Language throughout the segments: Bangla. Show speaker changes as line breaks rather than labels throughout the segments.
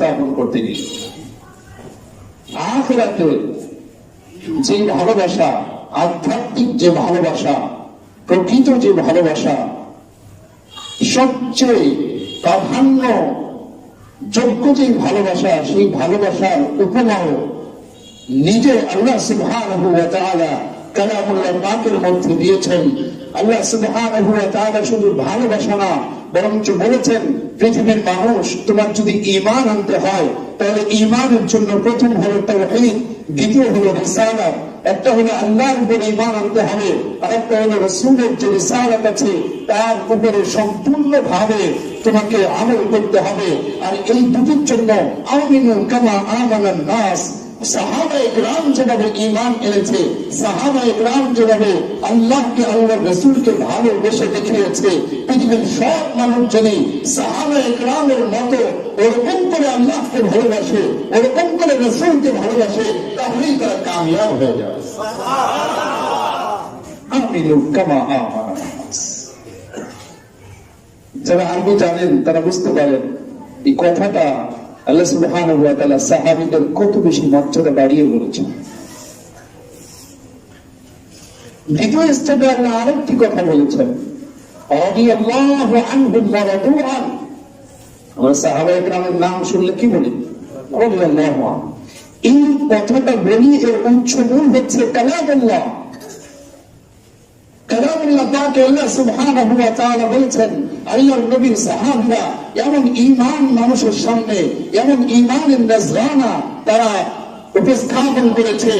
স্থাপন করতে গিয়ে। আখেরাতে যে ভালোবাসা, আধ্যাত্মিক যে ভালোবাসা, প্রকৃত যে ভালোবাসা, সবচেয়ে প্রাধান্য যোগ্য যে ভালোবাসা, সেই ভালোবাসার উপমাও নিজে আল্লাহ সুবহানাহু ওয়া তাআলা কালামুল্লাহ পাকের মধ্যে দিয়েছেন। আল্লাহ সুবহানাহু ওয়া তাআলা শুধু ভালোবাসা না, বরঞ্চ বলেছেন, পৃথিবীর মানুষ, তোমার যদি ঈমান আনতে হয়, তাহলে ঈমানের জন্য প্রথম হলো তাওহীদ, দ্বিতীয় হলো রিসালাত একটা হলো আল্লাহর উপর ঈমান আনতে হবে আর একটা হলো রাসূলের যে রিসালাত আছে, তার উপরে সম্পূর্ণভাবে তোমাকে আমল করতে হবে। আর এই দুটির জন্য আমিনু কামা আমানান নাস সাহাবা ইকরাম যেভাবে ঈমান এনেছে সাহাবা ইকরাম যেভাবে আল্লাহকে আল্লাহ রসুলকে ভালোবেসে দেখিয়েছে পৃথিবীর সব মানুষ যদি সাহাবা ইকরামের মতো ওরকম করে আল্লাহকে ভালোবাসে, ওরকম করে রসুলকে ভালোবাসে, তাহলেই তারা কামিয়াব হয়ে আমানান যারা জানেন, তারা বুঝতে পারেন, এই কথাটা আল্লাহ তাআলা সাহাবীদের কত বেশি মর্যাদা বাড়িয়ে বলেছেন। দ্বিতীয় স্টেপে আল্লাহ আরেকটি কথা বলেছেন। আমরা সাহাবা ইকরামের নাম শুনলে কি বলি? এই কথাটা বলি এর উচ্চ মূল হচ্ছে কালামুল্লাহ কালামুল্লাহ। পাকে আল্লাহ সুবহানাহু ওয়া তাআলা বলেছেন, আল্লাহর নবীর সাহাবীরা এমন ঈমান মানুষের সামনে, এমন ঈমানের নজরানা তারা উপস্থাপন করেছে,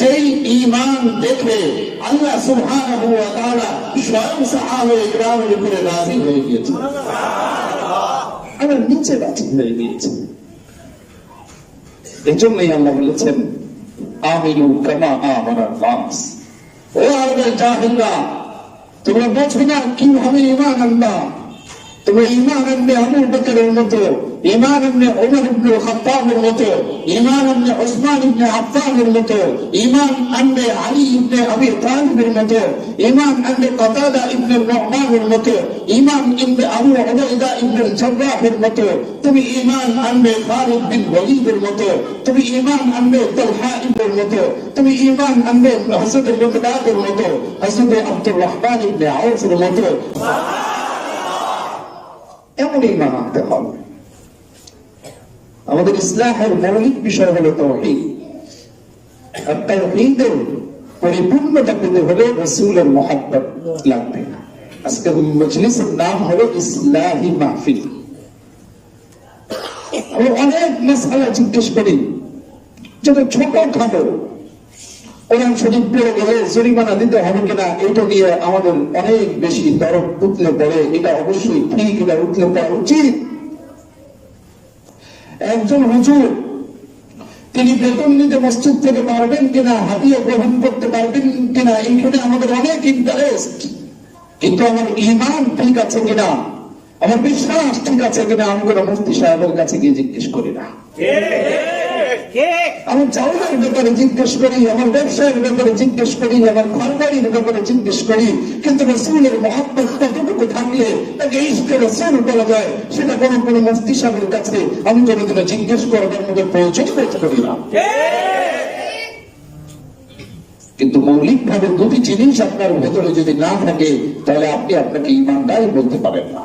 যেই ঈমান দেখে আল্লাহ সুবহানাহু ওয়া তাআলা স্বয়ং সাহাবায়ে ইকরামের উপরে রাজি হয়ে গিয়েছে। আমার নিচে রাজি হয়ে গিয়েছে। এজন্যই আল্লাহ বলেছেন আমিনু কামা আমানার নাস ও আরবের জাহিলরা তোমরা বোঝো না কীভাবে ইমান আনবা তোমরা ইমান আনবে আবু বকরের মতো ইমান আনবে ওমর ইবনে খাত্তাবের মতো ইমান আনবে ওসমান ইবনে আফফানের মতো ইমান আনবে আলী ইবনে আবি তালিবের মতো ইমান আনবে কতাদা ইবনে নুমানের মতো ইমান আনবে আবু উবাইদা ইবনে জাররাহের মতো তুমি ইমান আনবে খালিদ বিন ওয়ালিদের মতো তুমি ইমান আনবে তালহা ইবনের মতো তুমি ইমান আনবে হযরত মিকদাদের মতো হযরত আব্দুর রহমান ইবনে আউফের মতো এমন ইমান আনতে হবে। আমাদের ইসলামের মৌলিক বিষয় হলো তৌহিদ। আর তৌহিদের পরিপূর্ণতা পেতে হলে রসুলের মহাব্বত লাগবে আজকে মজলিসের নাম হলো ইসলাহি মাহফিল। আমি অনেক মশালা জিজ্ঞেস করি যেটা ছোট খাটো কোরআন শরীফ পড়ে গেলে জরিমানা দিতে হবে কিনা এটা নিয়ে আমাদের অনেক বেশি দরদ উঠলে পড়ে। এটা অবশ্যই ঠিক, এটা উঠলে উচিত। একজন হুজুর, তিনি বেতন নিতে মসজিদ থেকে পারবেন কিনা, হাতিয়ে গ্রহণ করতে পারবেন কিনা, এইখানে আমাদের অনেক ইন্টারেস্ট কিন্তু আমার ইমান ঠিক আছে কিনা? আমার বিশ্বাস ঠিক আছে কিনা? আমি কোনো মুফতি সাহেবের কাছে গিয়ে জিজ্ঞেস করি না। আমার চাউলের ব্যাপারে জিজ্ঞেস করি আমার ব্যবসায়ের ব্যাপারে জিজ্ঞেস করি আমার ঘরবাড়ির ব্যাপারে জিজ্ঞেস করি কিন্তু রসুলের কতটুকু থাকলে তাকে ইস্কে রসুল বলা যায় সেটা কোনো কোনো মুফতি সাহেবের কাছে আমি কোনোদিনও জিজ্ঞেস করবার মতো প্রয়োজন বোধ করি না। কিন্তু মৌলিক ভাবে দুটি জিনিস আপনার ভেতরে যদি না থাকে তাহলে আপনি আপনাকে ইমানদারি বলতে পারেন না।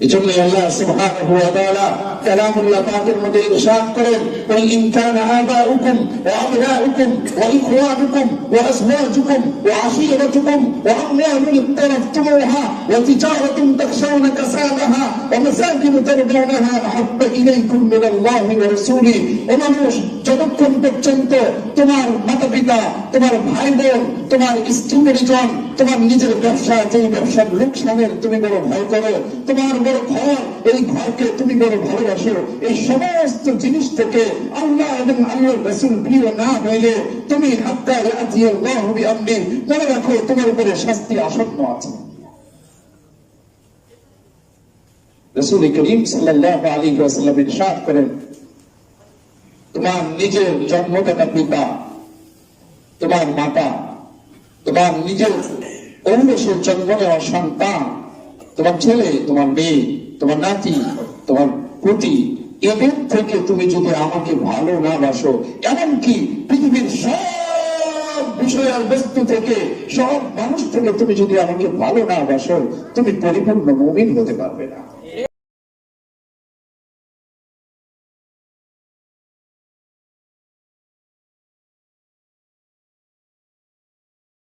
এজন্য আল্লাহ সুবহানাহু ওয়া তাআলা কালামুল্লাহ পাকের মধ্যে ইরশাদ করেন ওয়াল ইন কানা আবাউকুম ওয়া আবনাউকুম ওয়া ইখওয়ানুকুম ওয়া আজওয়াজুকুম ওয়া আশীরাতুকুম ওয়া আমওয়ালুন ইqtaraftumuha ওয়া তিজারাতুন তাখশাউনা কাসাবাহা ওয়া মাসাকিন তারদাউনাহা আহাব্বা ইলাইকুম মিনাল্লাহি ওয়া রাসূলিহি ও মানুষ যতক্ষণ পর্যন্ত তোমার মাতা পিতা তোমার ভাই বোন তোমার স্ত্রী পরিজন তোমার নিজের ব্যবসা যেই ব্যবসার লোকসানের তুমি বড় ভয় করো তোমার বড় ঘর, এই ঘরকে তুমি বড় ভালোবাসো এই সমস্ত জিনিস থেকে আল্লাহ এবং আল্লাহর রসুল প্রিয় না হইলে তুমি হাত্তা রাজি আল্লাহ হবি আমনি মনে রাখো, তোমার উপরে শাস্তি আসন্ন আছে। রসুল করিম সাল্লাহ আলী করেন, তোমার নিজের জন্মদাতা পিতা, তোমার মাতা, তোমার নিজের পরিবেশে জন্ম সন্তান তোমার ছেলে, তোমার মেয়ে, তোমার নাতি, তোমার পুতি, এদের থেকে তুমি যদি আমাকে ভালো না বাসো এমনকি পৃথিবীর সব বিষয় আর বস্তু থেকে, সব মানুষ থেকে তুমি যদি আমাকে ভালো না বাসো, তুমি পরিপূর্ণ মমিন হতে পারবে না।